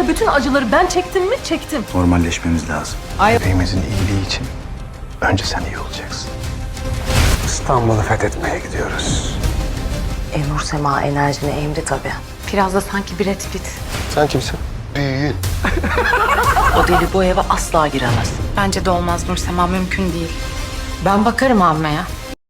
Sonuçta bütün acıları ben çektim mi? Çektim. Normalleşmemiz lazım. Bebeğimizin iyiliği için önce sen iyi olacaksın. İstanbul'u fethetmeye gidiyoruz. Emur Sema enerjini emri tabii. Biraz da sanki Brad Pitt. Sen kimsin? Büyüğün. O deli bu eve asla giremez. Bence de olmaz Nursema mümkün değil. Ben bakarım Avma'ya.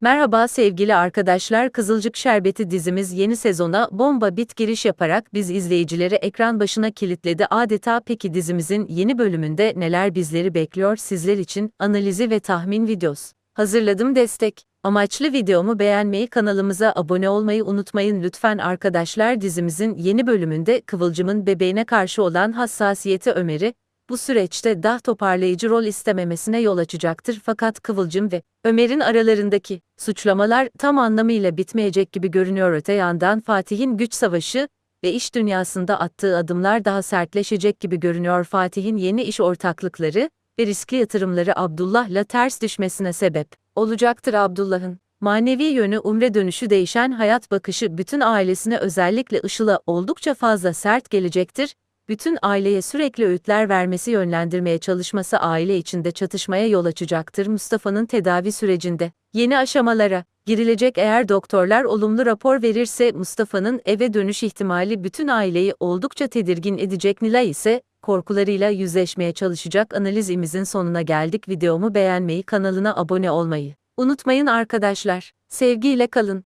Merhaba sevgili arkadaşlar Kızılcık Şerbeti dizimiz yeni sezona bomba bit giriş yaparak biz izleyicileri ekran başına kilitledi adeta peki dizimizin yeni bölümünde neler bizleri bekliyor sizler için analizi ve tahmin videos. Hazırladım destek. Amaçlı videomu beğenmeyi kanalımıza abone olmayı unutmayın lütfen arkadaşlar dizimizin yeni bölümünde Kıvılcım'ın bebeğine karşı olan hassasiyeti Ömer'i, bu süreçte daha toparlayıcı rol istememesine yol açacaktır fakat Kıvılcım ve Ömer'in aralarındaki suçlamalar tam anlamıyla bitmeyecek gibi görünüyor. Öte yandan Fatih'in güç savaşı ve iş dünyasında attığı adımlar daha sertleşecek gibi görünüyor. Fatih'in yeni iş ortaklıkları ve riskli yatırımları Abdullah'la ters düşmesine sebep olacaktır. Abdullah'ın. Manevi yönü umre dönüşü değişen hayat bakışı bütün ailesine özellikle Işıl'a oldukça fazla sert gelecektir bütün aileye sürekli öğütler vermesi yönlendirmeye çalışması aile içinde çatışmaya yol açacaktır Mustafa'nın tedavi sürecinde. Yeni aşamalara girilecek eğer doktorlar olumlu rapor verirse Mustafa'nın eve dönüş ihtimali bütün aileyi oldukça tedirgin edecek Nilay ise korkularıyla yüzleşmeye çalışacak analizimizin sonuna geldik videomu beğenmeyi kanalına abone olmayı unutmayın arkadaşlar. Sevgiyle kalın.